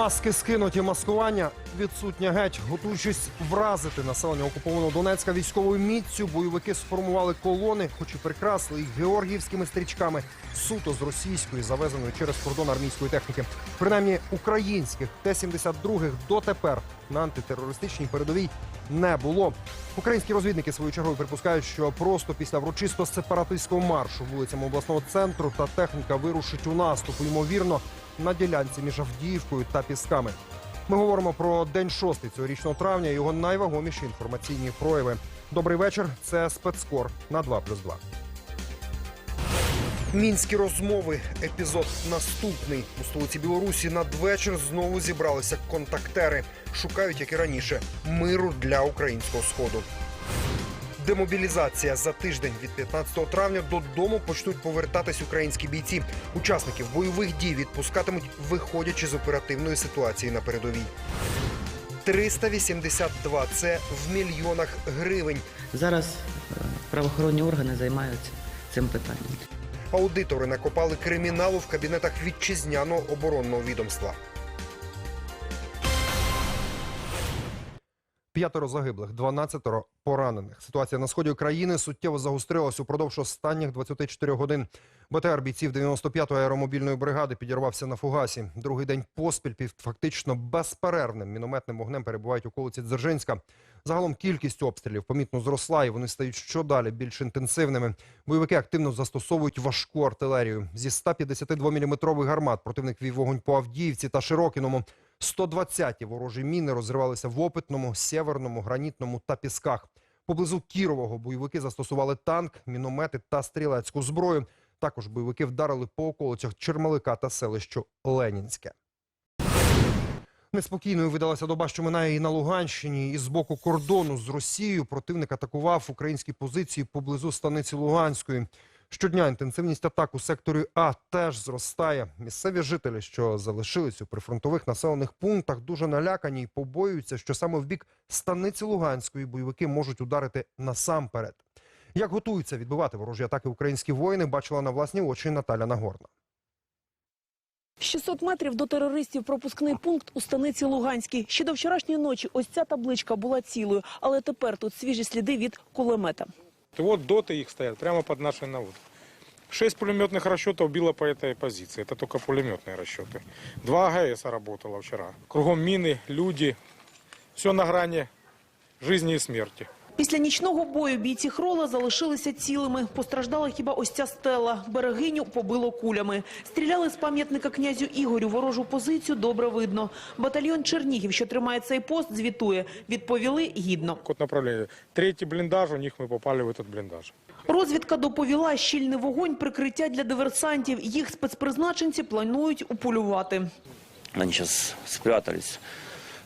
Маски скинуті, маскування відсутнє геть. Готуючись вразити населення окупованого Донецька військовою міцю, бойовики сформували колони, хоч і прикрасли їх георгіївськими стрічками, суто з російської, завезеної через кордон армійської техніки. Принаймні українських Т-72 дотепер на антитерористичній передовій не було. Українські розвідники свою чергою припускають, що просто після врочисто сепаратистського маршу вулицями обласного центру та техніка вирушить у наступ, ймовірно, на ділянці між Авдіївкою та Пісками. Ми говоримо про день шостий цьогорічного травня. і Його найвагоміші інформаційні прояви. Добрий вечір. Це спецкор на 2+,2. Мінські розмови. Епізод наступний у столиці Білорусі. Надвечір знову зібралися контактери. Шукають, як і раніше, миру для українського сходу. Демобілізація за тиждень від 15 травня додому почнуть повертатись українські бійці. Учасників бойових дій відпускатимуть, виходячи з оперативної ситуації на передовій. 382 – це в мільйонах гривень. Зараз е, правоохоронні органи займаються цим питанням. Аудитори накопали криміналу в кабінетах вітчизняного оборонного відомства. П'ятеро загиблих, 12 поранених. Ситуація на сході країни суттєво загострилась упродовж останніх 24 годин. БТР бійців 95-ї аеромобільної бригади підірвався на фугасі. Другий день поспіль під фактично безперервним мінометним вогнем перебувають околиці Дзержинська. Загалом кількість обстрілів помітно зросла, і вони стають щодалі більш інтенсивними. Бойовики активно застосовують важку артилерію. Зі 152-мм гармат противник вів вогонь по Авдіївці та Широкіному. 120-ті ворожі міни розривалися в Опитному, Сєверному, Гранітному та Пісках. Поблизу Кірового бойовики застосували танк, міномети та стрілецьку зброю. Також бойовики вдарили по околицях Чермалика та селищу Ленінське. Неспокійною видалася доба, що минає і на Луганщині. І з боку кордону з Росією противник атакував українські позиції поблизу станиці Луганської. Щодня інтенсивність атак у секторі А теж зростає. Місцеві жителі, що залишились у прифронтових населених пунктах, дуже налякані і побоюються, що саме в бік станиці Луганської бойовики можуть ударити насамперед. Як готуються відбивати ворожі атаки українські воїни, бачила на власні очі Наталя Нагорна. 600 метрів до терористів пропускний пункт у станиці Луганській. Ще до вчорашньої ночі ось ця табличка була цілою, але тепер тут свіжі сліди від кулемета. И вот доты их стоят прямо под нашей наводкой. Шесть пулеметных расчетов било по этой позиции. Это только пулеметные расчеты. Два АГС работало вчера. Кругом мины, люди. Все на грани жизни и смерти. Після нічного бою бійці Хрола залишилися цілими. Постраждала хіба ось ця стела. Берегиню побило кулями. Стріляли з пам'ятника князю Ігорю. Ворожу позицію добре видно. Батальйон Чернігів, що тримає цей пост, звітує. Відповіли гідно. Код направления. Третий блиндаж, у них мы попали в этот блиндаж. Розвідка доповіла щільний вогонь, прикриття для диверсантів. Їх спецпризначенці планують уполювати. Они сейчас спрятались.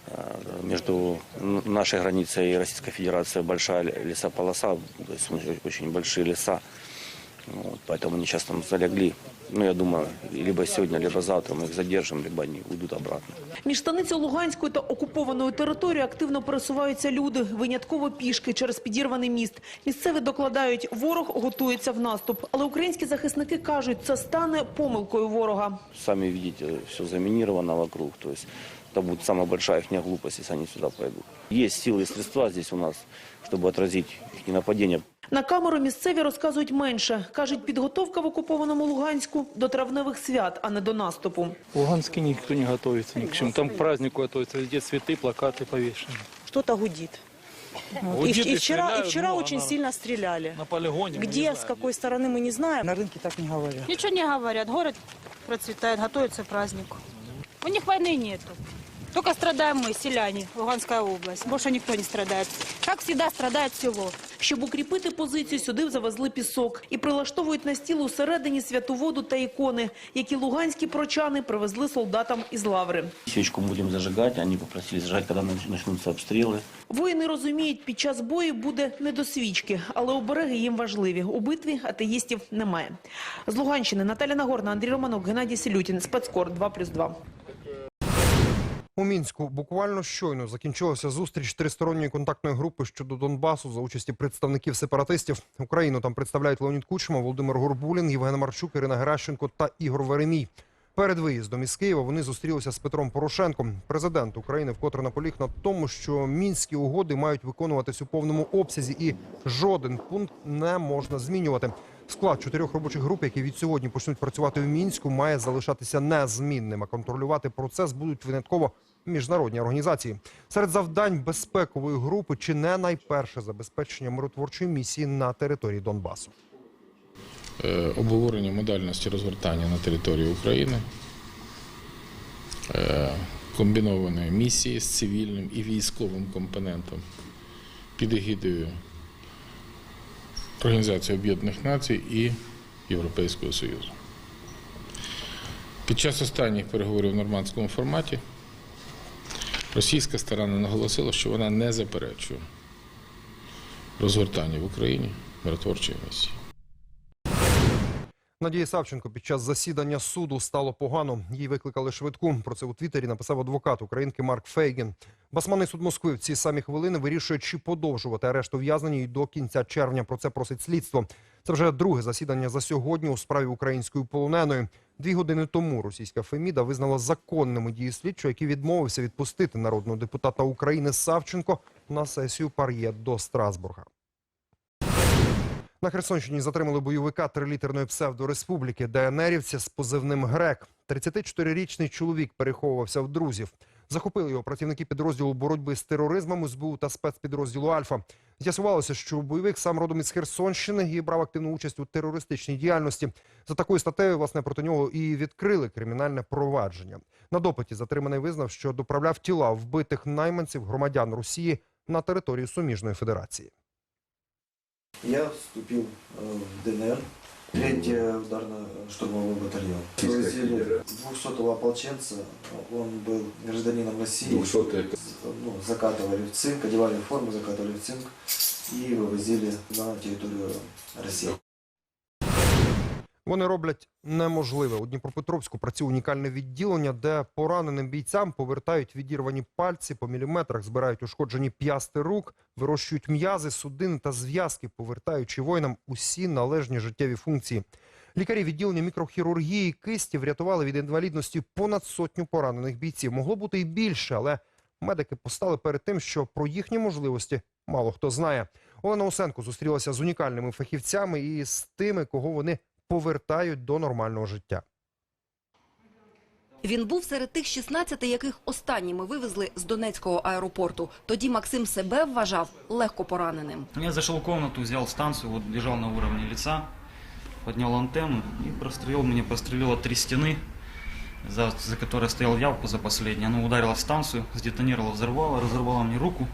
Э, Между н- нашей границей и Российской Федерацией большая лесополоса, то есть очень- очень большие леса. Вот, поэтому они сейчас там залегли. Ну, я думаю, либо сегодня, либо завтра мы их задержим, либо они уйдут обратно. Між станицею Луганською та окупованою територією активно пересуваються люди, винятково пішки через підірваний міст. Місцеві докладають, ворог готується в наступ. Але українські захисники кажуть, це стане помилкою ворога. Сами видите, все заминировано вокруг. То есть это будет самая большая их глупость, если они сюда пойдут. Есть силы и средства здесь у нас, чтобы отразить их нападение. На камеру місцеві розказують менше. Кажуть, підготовка в окупованому Луганську до травневих свят, а не до наступу. В Луганске никто не готовится ни к чему. Там к празднику готовятся, везде цветы, плакаты повешены. что-то гудит. Вот. Гудит и, и и вчера, и стреляют, вчера ну, очень она- сильно стреляли. На полигоне. мы не Где, знаем. с какой стороны мы не знаем. На рынке так не говорят. Ничего не говорят. Город процветает, готовится к празднику. У них войны нету. Только страдаем мы, селяне, Луганская область. Больше никто не страдает. Как всегда страдает село. Щоб укріпити позицію, сюди завезли пісок і прилаштовують на стіл усередині святу воду та ікони, які луганські прочани привезли солдатам із лаври. Свечку будем зажигать. Они попросили зажигать, когда нач- начнутся обстрелы. Воїни розуміють, під час бою буде не до свічки, але обереги їм важливі. У битві атеїстів немає. З Луганщини Наталя Нагорна, Андрій Романок, Геннадій Селютін. Спецкор 2+,2. У мінську буквально щойно закінчилася зустріч тристоронньої контактної групи щодо Донбасу за участі представників сепаратистів. Україну там представляють Леонід Кучма, Володимир Горбулін, Євген Марчук, Ірина Геращенко та Ігор Веремій. Перед виїздом із Києва вони зустрілися з Петром Порошенком. Президент України вкотре наполіг на тому, що мінські угоди мають виконуватись у повному обсязі, і жоден пункт не можна змінювати. Склад чотирьох робочих груп, які від сьогодні почнуть працювати в мінську, має залишатися незмінним. А контролювати процес будуть винятково міжнародні організації. Серед завдань безпекової групи чи не найперше забезпечення миротворчої місії на території Донбасу. е, обговорення модальності розгортання на території України, е, комбінованої місії з цивільним і військовим компонентом під егідою Організації Об'єднаних Націй і Європейського Союзу. Під час останніх переговорів в нормандському форматі російська сторона наголосила, що вона не заперечує розгортання в Україні миротворчої місії. Надії Савченко під час засідання суду стало погано. Їй викликали швидку. Про це у Твіттері написав адвокат українки Марк Фейгін. Басманний суд Москви в ці самі хвилини вирішує, чи подовжувати арешт ув'язнення до кінця червня. Про це просить слідство. Це вже друге засідання за сьогодні у справі української полоненої. Дві години тому російська Феміда визнала законними дії слідчого, який відмовився відпустити народного депутата України Савченко на сесію пар'є до Страсбурга. На Херсонщині затримали бойовика трилітерної псевдореспубліки ДНРівця з позивним Грек. 34-річний чоловік переховувався в друзів. Захопили його працівники підрозділу боротьби з тероризмом СБУ та спецпідрозділу Альфа. З'ясувалося, що бойовик сам родом із Херсонщини і брав активну участь у терористичній діяльності. За такою статтею, власне, проти нього і відкрили кримінальне провадження. На допиті затриманий визнав, що доправляв тіла вбитих найманців громадян Росії на територію суміжної федерації. Я вступил э, в ДНР, третий ударно-штурмовой батальон. Привозили 200-го ополченца, он был гражданином России. Ну, закатывали в цинк, одевали форму, закатывали в цинк и вывозили на территорию России. Вони роблять неможливе. У Дніпропетровську працює унікальне відділення, де пораненим бійцям повертають відірвані пальці, по міліметрах збирають ушкоджені п'ясти рук, вирощують м'язи, судини та зв'язки, повертаючи воїнам усі належні життєві функції. Лікарі відділення мікрохірургії кисті врятували від інвалідності понад сотню поранених бійців. Могло бути і більше, але медики постали перед тим, що про їхні можливості мало хто знає. Олена Усенко зустрілася з унікальними фахівцями і з тими, кого вони повертають до нормального життя. Він був серед тих 16, яких останніми вивезли з Донецького аеропорту. Тоді Максим себе вважав легко пораненим. Я зашел в комнату, взял станцию, вот лежал на уровне лица, поднял антенну и прострелил, меня прострелило три стены, за, за которой стоял явку за последней. Оно ударило в станцию, сдетонировало, взорвало, разорвало мне руку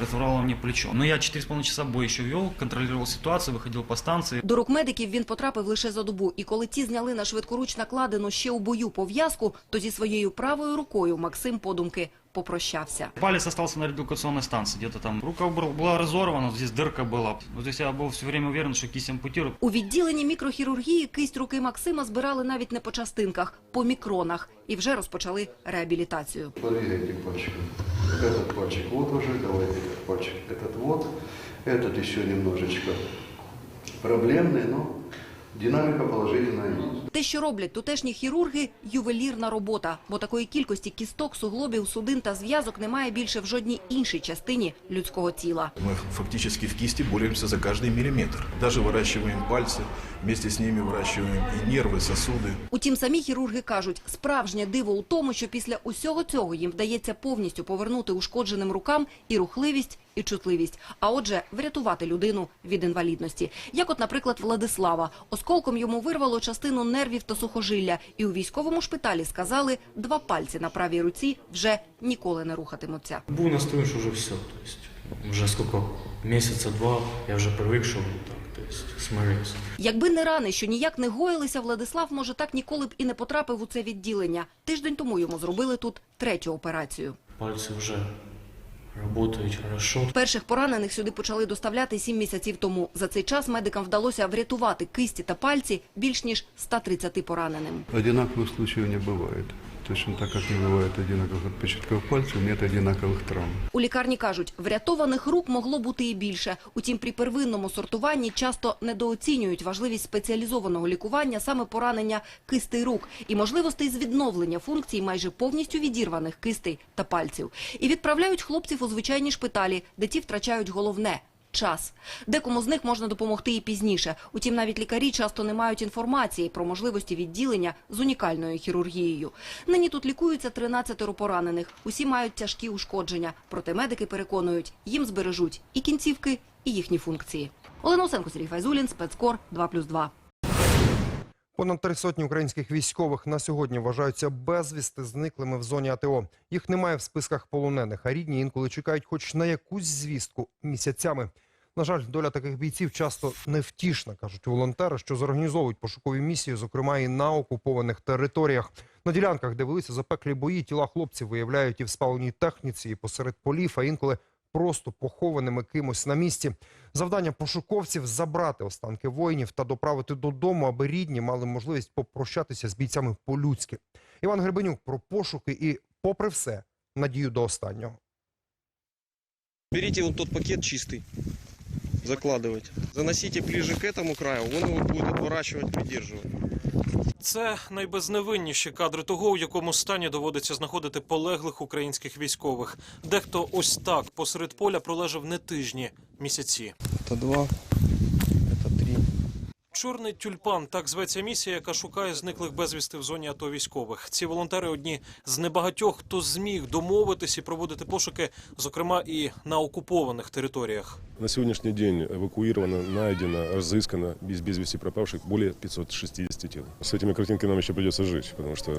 разорвало мне плечо. Но я 4,5 часа бой ще вел, контролював ситуацію, виходив по станції. До рук медиків він потрапив лише за добу. І коли ті зняли на швидкоруч накладену ще у бою пов'язку, то зі своєю правою рукою Максим подумки попрощався. Палец остался на редукационной станции, где-то там. Рука был- была разорвана, вот здесь дырка была. Вот здесь я был все время уверен, что кисть ампутируют. У відділенні мікрохірургії кисть руки Максима збирали навіть не по частинках, по мікронах. І вже розпочали реабілітацію. Порезайте пальчик. Этот пальчик вот уже, давайте этот пальчик. Этот вот, этот еще немножечко проблемный, но динамика положительная есть. Те, що роблять тутешні хірурги – ювелірна робота, бо такої кількості кісток, суглобів, судин та зв'язок немає більше в жодній іншій частині людського тіла. Мы фактически в кисти боремся за каждый миллиметр. Даже выращиваем пальцы, вместе с ними выращиваем и нервы, сосуды. Утім, самі хірурги кажуть, справжнє диво у тому, що після усього цього їм вдається повністю повернути ушкодженим рукам і рухливість, і чутливість, а отже, врятувати людину від інвалідності. Як от, наприклад, Владислава. Осколком йому вирвало частину нервів та сухожилля, і у військовому шпиталі сказали, два пальці на правій руці вже ніколи не рухатимуться. Був настрой, що вже все. То есть, вже скільки, місяця два, я вже привик, що так, смирився. Якби не рани, що ніяк не гоїлися, Владислав, може, так ніколи б і не потрапив у це відділення. Тиждень тому йому зробили тут третю операцію. Пальці вже працюють хорошо. Перших поранених сюди почали доставляти сім місяців тому. За цей час медикам вдалося врятувати кисті та пальці більш ніж 130 пораненим. Одинаковых случаев не бывает точно так, как не бывает одинаковых отпечатков пальцев, нет одинаковых травм. У лікарні кажуть, врятованих рук могло бути і більше. Утім, при первинному сортуванні часто недооцінюють важливість спеціалізованого лікування саме поранення кистей рук і можливостей з відновлення функцій майже повністю відірваних кистей та пальців. І відправляють хлопців у звичайні шпиталі, де ті втрачають головне – час. Декому з них можна допомогти і пізніше. Утім, навіть лікарі часто не мають інформації про можливості відділення з унікальною хірургією. Нині тут лікуються 13 поранених. Усі мають тяжкі ушкодження. Проте медики переконують, їм збережуть і кінцівки, і їхні функції. Олена Осенко, Сергій Файзулін, спецкор 2+,2. Понад три сотні українських військових на сьогодні вважаються безвісти зниклими в зоні АТО. Їх немає в списках полонених, а рідні інколи чекають хоч на якусь звістку місяцями. На жаль, доля таких бійців часто невтішна, кажуть волонтери, що зорганізовують пошукові місії, зокрема і на окупованих територіях. На ділянках, де велися запеклі бої, тіла хлопців виявляють і в спаленій техніці, і посеред полів, а інколи просто похованими кимось на місці. Завдання пошуковців забрати останки воїнів та доправити додому, аби рідні мали можливість попрощатися з бійцями по-людськи. Іван Гребенюк про пошуки і, попри все, надію до останнього. Берите вот тот пакет чистый, закладывайте. Заносите ближе к этому краю, он его будет отворачивать, придерживать. Це найбезневинніші кадри того, у якому стані доводиться знаходити полеглих українських військових. Дехто ось так посеред поля пролежав не тижні, місяці. Та два. Чорний тюльпан так зветься місія, яка шукає зниклих безвісти в зоні АТО військових. Ці волонтери одні з небагатьох, хто зміг домовитись і проводити пошуки, зокрема і на окупованих територіях. На сегодняшний день эвакуировано, найдено, разыскано без, без вести пропавших более 560 тел. С этими картинками нам еще придется жить, потому что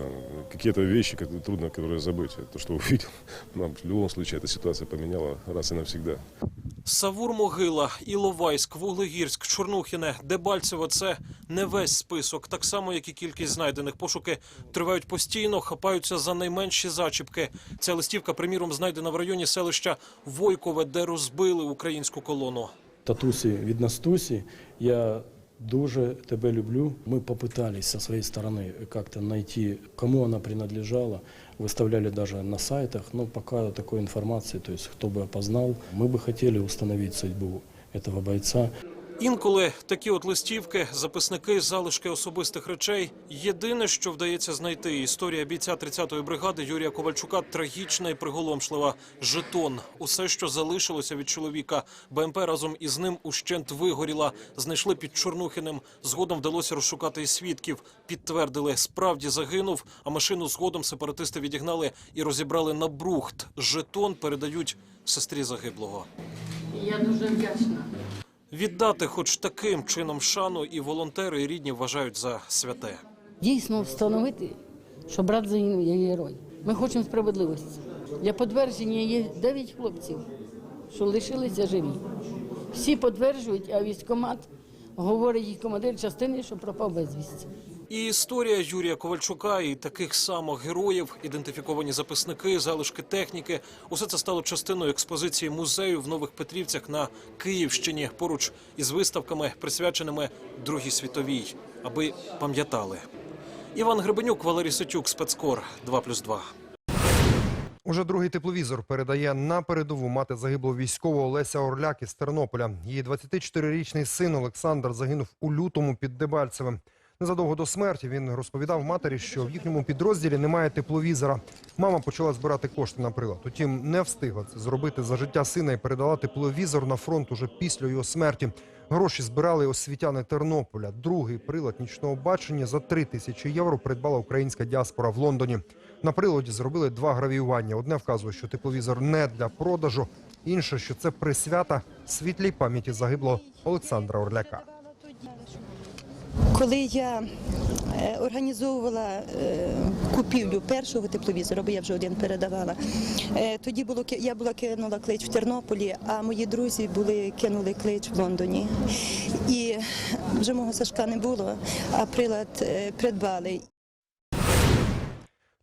какие-то вещи как трудно которые забыть. То, что увидел, нам в любом случае эта ситуация поменяла раз и навсегда. Савур Могила, Іловайськ, Вуглегірськ, Чорнухіне, Дебальцево – це не весь список. Так само, як і кількість знайдених. Пошуки тривають постійно, хапаються за найменші зачіпки. Ця листівка, приміром, знайдена в районі селища Войкове, де розбили українську колону. Татусі від Настусі, я дуже тебе люблю. Мы попытались со своей стороны как-то найти, кому она принадлежала. Выставляли даже на сайтах, но пока такой информации, то есть кто бы опознал. Мы бы хотели установить судьбу этого бойца. Інколи такі от листівки, записники, залишки особистих речей. Єдине, що вдається знайти, історія бійця 30-ї бригади Юрія Ковальчука трагічна і приголомшлива. Жетон, усе, що залишилося від чоловіка. БМП разом із ним ущент вигоріла. Знайшли під Чорнухиним. Згодом вдалося розшукати і свідків. Підтвердили, справді загинув. А машину згодом сепаратисти відігнали і розібрали на брухт. Жетон передають сестрі загиблого. Я дуже вдячна. Віддати хоч таким чином шану і волонтери, і рідні вважають за святе. Дійсно встановити, що брат загинув є герой. Ми хочемо справедливості. Для підтвердження є 9 хлопців, що лишилися живі. Всі підтверджують, а військкомат говорить їх командир частини, що пропав безвісті. І історія Юрія Ковальчука і таких самих героїв, ідентифіковані записники, залишки техніки. Усе це стало частиною експозиції музею в Нових Петрівцях на Київщині, поруч із виставками, присвяченими Другій світовій, аби пам'ятали. Іван Гребенюк, Валерій Сетюк, спецкор 2+,2. Уже другий тепловізор передає на передову мати загиблого військового Олеся Орляк із Тернополя. Її 24-річний син Олександр загинув у лютому під Дебальцевим. Незадовго до смерті він розповідав матері, що в їхньому підрозділі немає тепловізора. Мама почала збирати кошти на прилад. Утім, не встигла це зробити за життя сина і передала тепловізор на фронт уже після його смерті. Гроші збирали освітяни Тернополя. Другий прилад нічного бачення за 3 тисячі євро придбала українська діаспора в Лондоні. На приладі зробили два гравіювання. Одне вказує, що тепловізор не для продажу, інше, що це присвята світлій пам'яті загиблого Олександра Орляка. Коли я е, організовувала е, купівлю першого тепловізора, бо я вже один передавала, е, тоді було я була кинула клич в Тернополі, а мої друзі були кинули клич в Лондоні. І вже мого Сашка не було, а прилад придбали.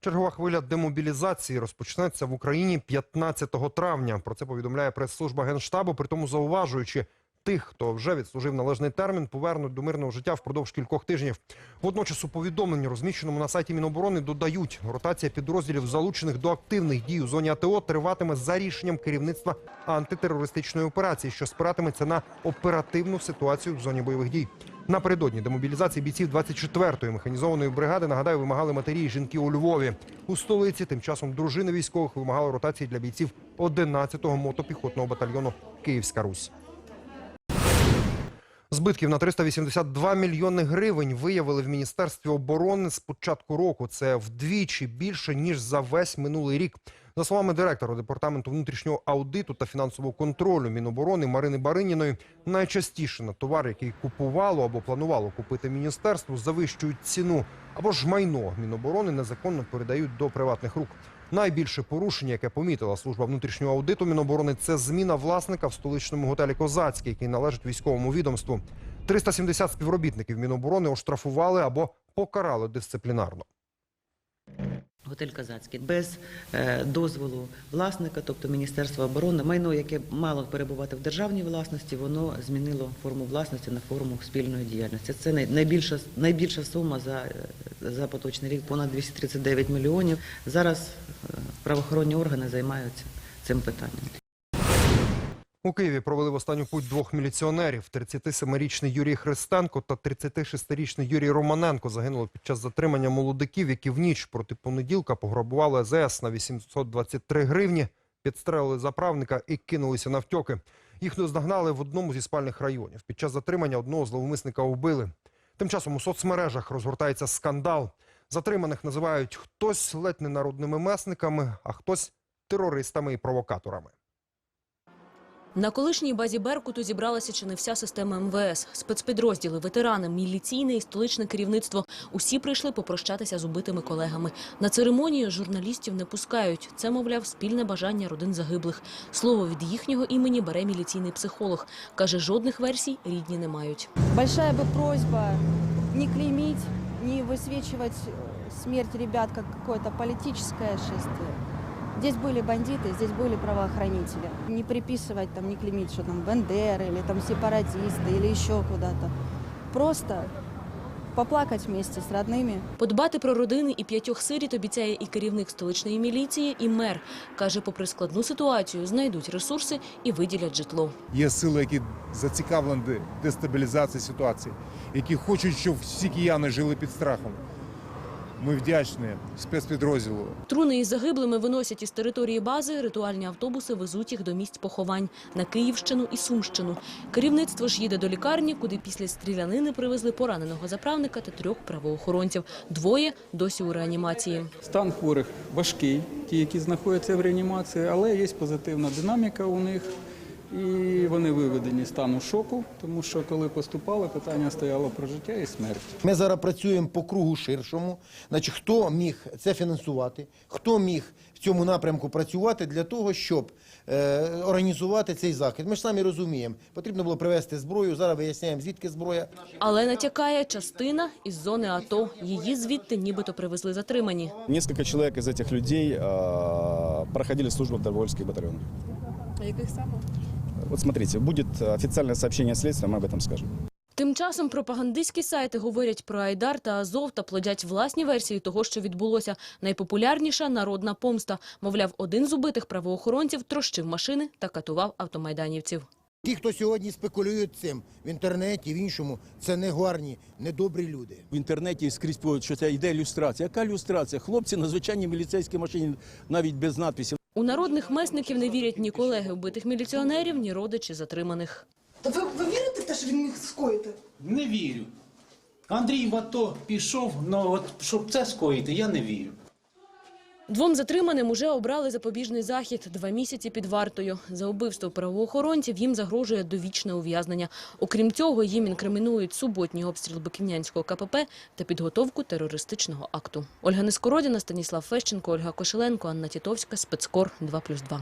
Чергова хвиля демобілізації розпочнеться в Україні 15 травня. Про це повідомляє прес-служба Генштабу, при тому зауважуючи, тих, хто вже відслужив належний термін, повернуть до мирного життя впродовж кількох тижнів. Водночас у повідомленні, розміщеному на сайті Міноборони, додають, ротація підрозділів, залучених до активних дій у зоні АТО, триватиме за рішенням керівництва антитерористичної операції, що спиратиметься на оперативну ситуацію в зоні бойових дій. Напередодні демобілізації бійців 24-ї механізованої бригади, нагадаю, вимагали матері і жінки у Львові. У столиці тим часом дружини військових вимагали ротації для бійців 11-го мотопіхотного батальйону Київська Русь. Збитків на 382 мільйони гривень виявили в Міністерстві оборони з початку року. Це вдвічі більше, ніж за весь минулий рік. За словами директора Департаменту внутрішнього аудиту та фінансового контролю Міноборони Марини Бариніної, найчастіше на товар, який купувало або планувало купити міністерство, завищують ціну або ж майно Міноборони незаконно передають до приватних рук. Найбільше порушення, яке помітила служба внутрішнього аудиту Міноборони, це зміна власника в столичному готелі Козацький, який належить військовому відомству. 370 співробітників Міноборони оштрафували або покарали дисциплінарно. Готель Казацький без е, дозволу власника, тобто Міністерства оборони, майно, яке мало перебувати в державній власності, воно змінило форму власності на форму спільної діяльності. Це най- найбільша найбільша сума за, е, за поточний рік, понад 239 мільйонів. Зараз е, правоохоронні органи займаються цим питанням. У Києві провели в останню путь двох міліціонерів. 37-річний Юрій Христенко та 36-річний Юрій Романенко загинули під час затримання молодиків, які в ніч проти понеділка пограбували АЗС на 823 гривні, підстрелили заправника і кинулися навтьоки. Їх наздогнали в одному зі спальних районів. Під час затримання одного зловмисника вбили. Тим часом у соцмережах розгортається скандал. Затриманих називають хтось ледь не народними месниками, а хтось терористами і провокаторами. На колишній базі Беркуту зібралася чи не вся система МВС. Спецпідрозділи, ветерани, міліційне і столичне керівництво. Усі прийшли попрощатися з убитими колегами. На церемонію журналістів не пускають. Це, мовляв, спільне бажання родин загиблих. Слово від їхнього імені бере міліційний психолог. Каже, жодних версій рідні не мають. Большая бы просьба не клеймить, не высвечивать э, смерть ребят как какое-то политическое шествие. Здесь были бандиты, здесь были правоохранители. Не приписывать, там, не клеймить, что там Бендеры или там сепаратисты или еще куда-то. Просто поплакать вместе с родными. Подбати про родини і п'ятьох сиріт обіцяє і керівник столичної міліції, і мер. Каже, попри складну ситуацію, знайдуть ресурси і виділять житло. Є сили, які зацікавлені в дестабілізації ситуації, які хочуть, щоб всі кияни жили під страхом. Ми вдячні спецпідрозділу. Труни із загиблими виносять із території бази, ритуальні автобуси везуть їх до місць поховань на Київщину і Сумщину. Керівництво ж їде до лікарні, куди після стрілянини привезли пораненого заправника та трьох правоохоронців. Двоє досі у реанімації. Стан хворих важкий, ті, які знаходяться в реанімації, але є позитивна динаміка у них. І вони виведені з стану шоку, тому що коли поступали, питання стояло про життя і смерть. Ми зараз працюємо по кругу ширшому. Значить, хто міг це фінансувати, хто міг в цьому напрямку працювати для того, щоб е, організувати цей захід. Ми ж самі розуміємо, потрібно було привезти зброю. Зараз виясняємо, звідки зброя. Але натякає частина із зони АТО. Її звідти нібито привезли затримані. Несколько человек из этих людей э, проходили службу в добровольский батальон. А яких саме? Вот смотрите, будет официальное сообщение следствия, мы об этом скажем. Тим часом пропагандистські сайти говорять про Айдар та Азов та плодять власні версії того, що відбулося. Найпопулярніша – народна помста. Мовляв, один з убитих правоохоронців трощив машини та катував автомайданівців. Ті, хто сьогодні спекулюють цим в інтернеті, в іншому, це не гарні, не добрі люди. В інтернеті скрізь що це йде люстрація. Яка люстрація? Хлопці на звичайній міліцейській машині, навіть без надписів. У народних месників не вірять ні колеги вбитих міліціонерів, ні родичі затриманих. Та ви, ви вірите в те, що він міг скоїти? Не вірю. Андрій в АТО пішов, але от щоб це скоїти, я не вірю. Двом затриманим уже обрали запобіжний захід – два місяці під вартою. За убивство правоохоронців їм загрожує довічне ув'язнення. Окрім цього, їм інкримінують суботній обстріл Биківнянського КПП та підготовку терористичного акту. Ольга Нескородіна, Станіслав Фещенко, Ольга Кошеленко, Анна Тітовська, Спецкор 2+,2.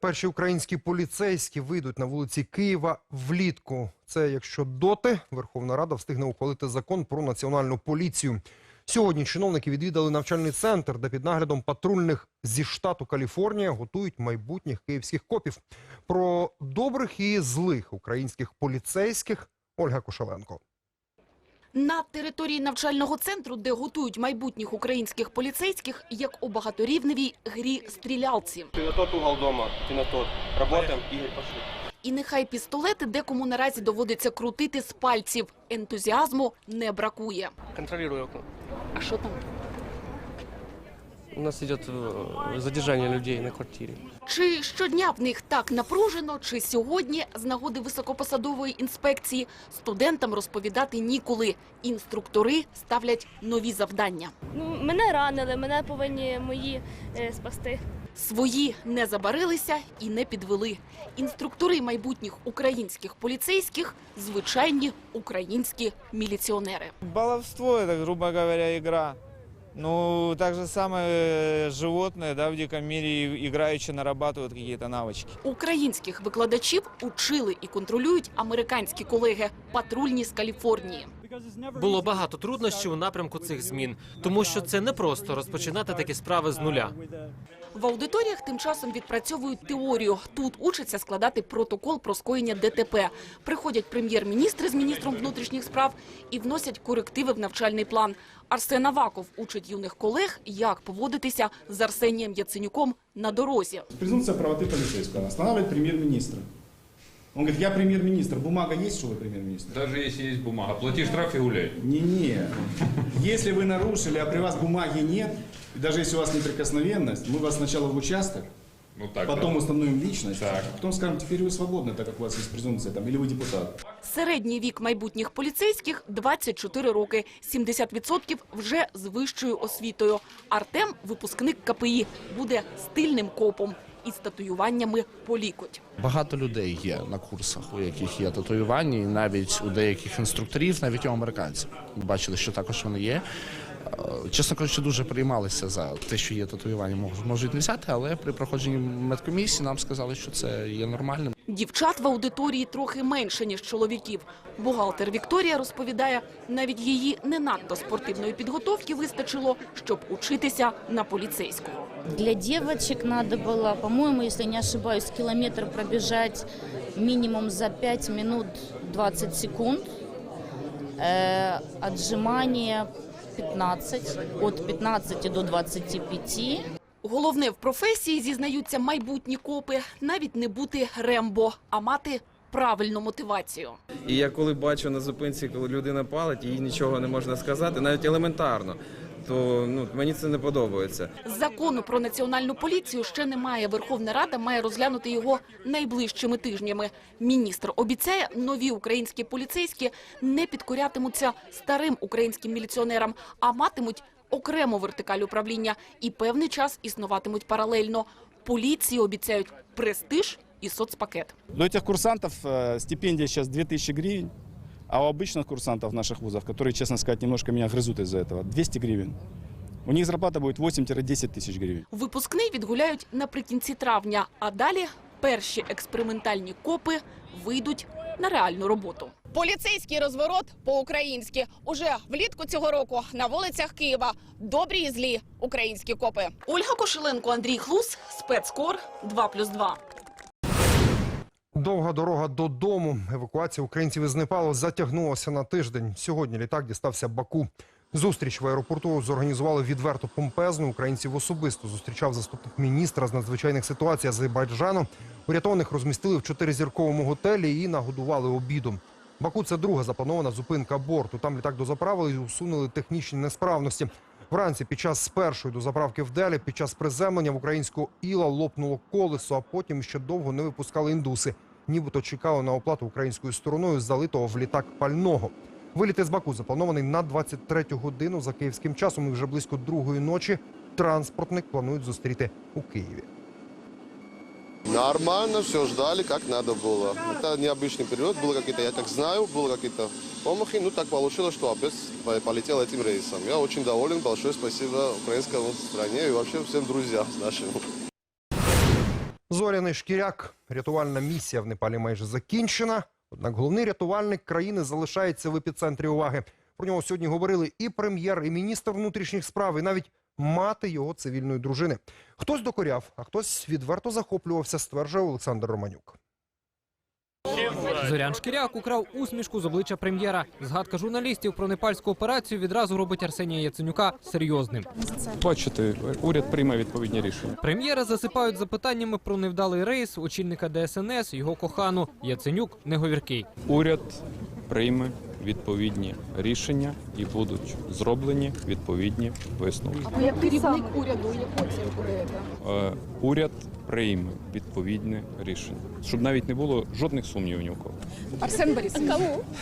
Перші українські поліцейські вийдуть на вулиці Києва влітку. Це якщо доти Верховна Рада встигне ухвалити закон про національну поліцію. Сьогодні чиновники відвідали навчальний центр, де під наглядом патрульних зі штату Каліфорнія готують майбутніх київських копів. Про добрих і злих українських поліцейських Ольга Кошеленко. На території навчального центру, де готують майбутніх українських поліцейських, як у багаторівневій грі стрілялці. Ты на тот угол дома, ты на тот. Работаем, Игорь, пошли. І нехай пістолети декому наразі доводиться крутити з пальців. Ентузіазму не бракує. Контролируй окно. А що там? У нас идет э, задержание людей на квартире. Чи щодня в них так напружено, чи сьогодні з нагоди високопосадової інспекції студентам розповідати ніколи. Інструктори ставлять нові завдання. Ну, мене ранили, мене повинні мої е, спасти. Свої не забарилися і не підвели. Інструктори майбутніх українських поліцейських звичайні українські міліціонери. Баловство это, грубо говоря, игра. Ну, так же самое э, животные, да, в диком мире и- играючи нарабатывают какие-то навычки. Українських викладачів учили і контролюють американські колеги патрульні з Каліфорнії. Було багато труднощів у напрямку цих змін, тому що це не просто розпочинати такі справи з нуля. В аудиторіях тим часом відпрацьовують теорію. Тут учаться складати протокол про скоєння ДТП. Приходять прем'єр-міністри з міністром внутрішніх справ і вносять корективи в навчальний план. Арсен Аваков учить юних колег, як поводитися з Арсенієм Яценюком на дорозі. Презумпція правоти поліцейського настановить премьер-министра. Он говорит, я премьер-министр, бумага есть, что вы премьер-министр? Даже если есть бумага, плати штраф и гуляй. Не-не. Если вы нарушили, а при вас бумаги нет, и даже если у вас неприкосновенность, мы вас сначала в участок, Ну так, потом да. установим личность, Так. а потом скажем, теперь вы свободны, так как у вас есть презумпция, там, или вы депутат. Середній вік майбутніх поліцейських – 24 роки. 70% вже з вищою освітою. Артем – випускник КПІ, буде стильним копом із татуюваннями по лікоть. Багато людей є на курсах, у яких є татуювання, і навіть у деяких інструкторів, навіть у американців. Ми бачили, що також вони є. Чесно кажучи, дуже приймалися за те, що є татуювання, мож- можуть не взяти, але при проходженні медкомісії нам сказали, що це є нормальним. Дівчат в аудиторії трохи менше, ніж чоловіків. Бухгалтер Вікторія розповідає, навіть її не надто спортивної підготовки вистачило, щоб учитися на поліцейського. Для девочек надо было, по-моему, если не ошибаюсь, километр пробежать минимум за 5 минут 20 секунд. Э, отжимания 15, от 15 до 25. Головне в професії, зізнаються майбутні копи, навіть не бути рембо, а мати правильну мотивацію. І я коли бачу на зупинці, коли людина палить, їй нічого не можна сказати, навіть елементарно, то ну, мені це не подобається. Закону про національну поліцію ще немає. Верховна Рада має розглянути його найближчими тижнями. Міністр обіцяє, нові українські поліцейські не підкорятимуться старим українським міліціонерам, а матимуть окрему вертикаль управління і певний час існуватимуть паралельно. Поліції обіцяють престиж і соцпакет. До этих курсантов э, стипендия сейчас 2000 гривен, а у обычных курсантов наших вузов, которые, честно сказать, немножко меня грызут из-за этого, 200 гривен. У них зарплата будет 8-10 тысяч гривен. Випускний відгуляють наприкінці травня, а далі перші експериментальні копи вийдуть на реальну роботу. Поліцейський розворот по-українськи уже влітку цього року на вулицях Києва. Добрі і злі українські копи. Ольга Кошеленко, Андрій Хлус, спецкор 2+,2. Довга дорога додому. Евакуація українців із Непалу затягнулася на тиждень. Сьогодні літак дістався Баку. Зустріч в аеропорту зорганізували відверто помпезну. Українців особисто зустрічав заступник міністра з надзвичайних ситуацій Азербайджану. Урятованих розмістили в чотиризірковому готелі і нагодували обідом. Баку це друга запланована зупинка борту. Там літак дозаправили і усунули технічні несправності. Вранці під час першої дозаправки в Делі, під час приземлення в українську Іла лопнуло колесо, а потім ще довго не випускали індуси. Нібито чекали на оплату українською стороною залитого в літак пального. Виліт із Баку запланований на 23 годину за київським часом. І вже близько другої ночі транспортник планують зустріти у Києві. Нормально, все ждали, как надо было. Это необычный период, было какие-то, я так знаю, было какие-то помахи, ну так получилось, что опять по- полетел этим рейсом. Я очень доволен, большое спасибо украинской стране и вообще всем друзьям нашим. Зоряний шкіряк. Рятувальна місія в Непалі майже закінчена. Однак головний рятувальник країни залишається в епіцентрі уваги. Про нього сьогодні говорили і прем'єр, і міністр внутрішніх справ, і навіть мати його цивільної дружини. Хтось докоряв, а хтось відверто захоплювався, стверджує Олександр Романюк. Зорян Шкіряк украв усмішку з обличчя прем'єра. Згадка журналістів про непальську операцію відразу робить Арсенія Яценюка серйозним. Бачите, уряд прийме відповідні рішення. Прем'єра засипають запитаннями про невдалий рейс очільника ДСНС, його кохану. Яценюк неговіркий. Уряд прийме відповідні рішення і будуть зроблені відповідні висновки. А як керівник уряду, яку оцінку даєте? Уряд прийме відповідне рішення, щоб навіть не було жодних сумнівів ні у кого. Арсен Борисович.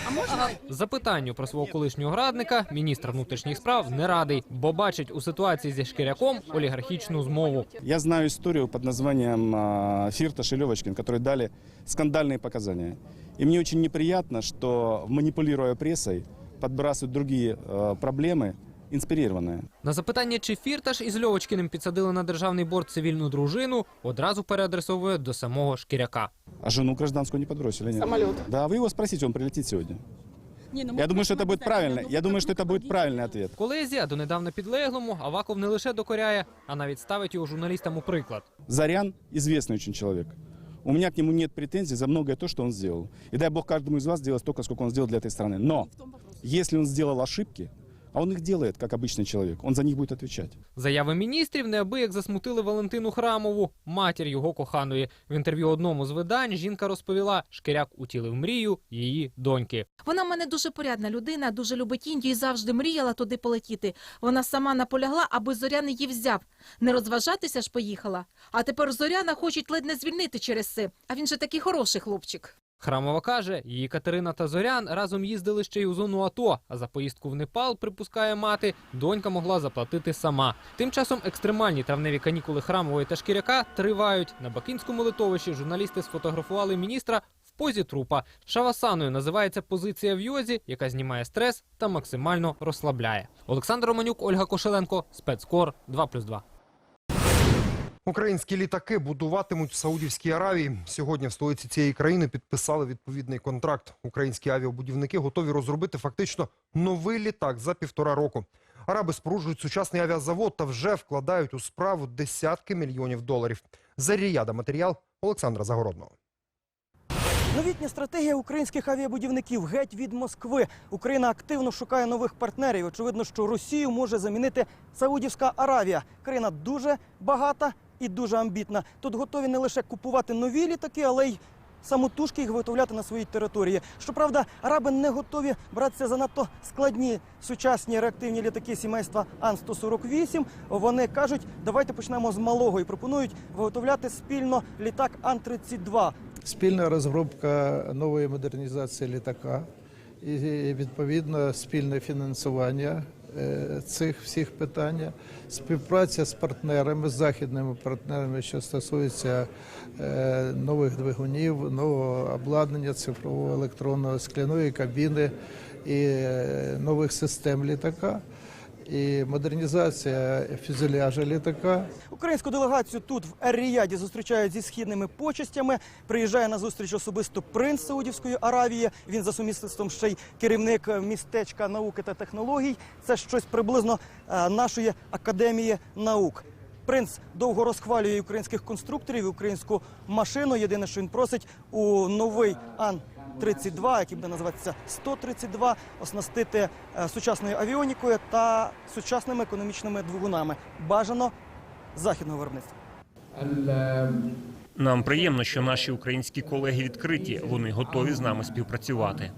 А можна? Запитанню про свого колишнього радника міністр внутрішніх справ не радий, бо бачить у ситуації зі Шкіряком олігархічну змову. Я знаю историю под названием а, Фирташ и Левочкин, которые дали скандальные показания. И мне очень неприятно, что, манипулируя прессой, подбрасывают другие э, проблемы, инспирированные. На запитання, чи Фірташ із Льовочкіним підсадили на державний борт цивільну дружину, одразу переадресовує до самого Шкіряка. А жену гражданскую не подбросили, нет? Самолет. Да, вы его спросите, он прилетит сегодня. Я думаю, что это будет правильно. Я думаю, что это будет правильный ответ. Колезі, а донедавна підлеглому, Аваков не лише докоряє, а навіть ставить його журналістам у приклад. Зарян известный очень человек. У меня к нему нет претензий за многое то, что он сделал. И дай бог каждому из вас сделать столько, сколько он сделал для этой страны. Но если он сделал ошибки, а он их делает, как обычный человек, он за них будет отвечать. Заяви міністрів неабияк засмутили Валентину Храмову, матір його коханої. В інтерв'ю одному з видань жінка розповіла, Шкіряк утілив мрію її доньки. Вона в мене дуже порядна людина, дуже любить Індію і завжди мріяла туди полетіти. Вона сама наполягла, аби Зорян її взяв. Не розважатися ж поїхала. А тепер Зоряна хочуть ледь не звільнити через це. А він же такий хороший хлопчик. Храмова каже, її Катерина та Зорян разом їздили ще й у зону АТО, а за поїздку в Непал, припускає мати, донька могла заплатити сама. Тим часом екстремальні травневі канікули Храмової та Шкіряка тривають. На Бакинському литовищі журналісти сфотографували міністра в позі трупа. Шавасаною називається позиція в йозі, яка знімає стрес та максимально розслабляє. Олександр Романюк, Ольга Кошеленко, спецкор 2+,2. Українські літаки будуватимуть в Саудівській Аравії. Сьогодні в столиці цієї країни підписали відповідний контракт. Українські авіабудівники готові розробити фактично новий літак за півтора року. Араби споруджують сучасний авіазавод та вже вкладають у справу десятки мільйонів доларів. За Ріяда матеріал Олександра Загородного. Новітня стратегія українських авіабудівників геть від Москви. Україна активно шукає нових партнерів. Очевидно, що Росію може замінити Саудівська Аравія. Країна дуже багата і дуже амбітна. Тут готові не лише купувати нові літаки, але й самотужки їх виготовляти на своїй території. Щоправда, араби не готові братися за надто складні сучасні реактивні літаки сімейства Ан-148. Вони кажуть, давайте почнемо з малого і пропонують виготовляти спільно літак Ан-32. Спільна розробка нової модернізації літака і відповідно спільне фінансування цих всіх питань, співпраця з партнерами, з західними партнерами, що стосується е, нових двигунів, нового обладнання цифрового електронного скляної кабіни і е, нових систем літака. І модернізація фюзеляжа літака Українську делегацію тут в Ер-Ріяді зустрічають зі східними почестями. Приїжджає на зустріч особисто принц Саудівської Аравії. Він за сумісництвом ще й керівник містечка науки та технологій. Це щось приблизно е, нашої академії наук. Принц довго розхвалює українських конструкторів, українську машину. Єдине, що він просить у новий ан. 32, який буде називатися 132, оснастити е, сучасною авіонікою та сучасними економічними двигунами. Бажано західного виробництва. Нам приємно, що наші українські колеги відкриті. Вони готові з нами співпрацювати.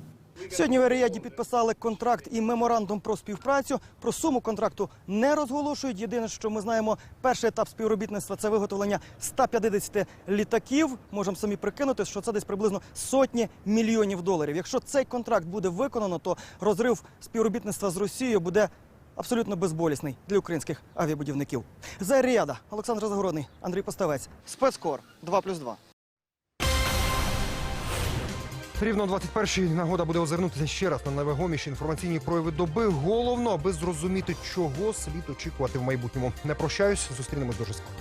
Сьогодні в Еріаді підписали контракт і меморандум про співпрацю. Про суму контракту не розголошують. Єдине, що ми знаємо, перший етап співробітництва це виготовлення 150 літаків. Можемо самі прикинути, що це десь приблизно сотні мільйонів доларів. Якщо цей контракт буде виконано, то розрив співробітництва з Росією буде абсолютно безболісний для українських авіабудівників. За Еріада Олександр Загородний, Андрій Поставець, спецкор 2+,2. Рівно 21-й нагода буде озирнутися ще раз на найвагоміші інформаційні прояви доби. Головно, аби зрозуміти, чого слід очікувати в майбутньому. Не прощаюсь, зустрінемось дуже скоро.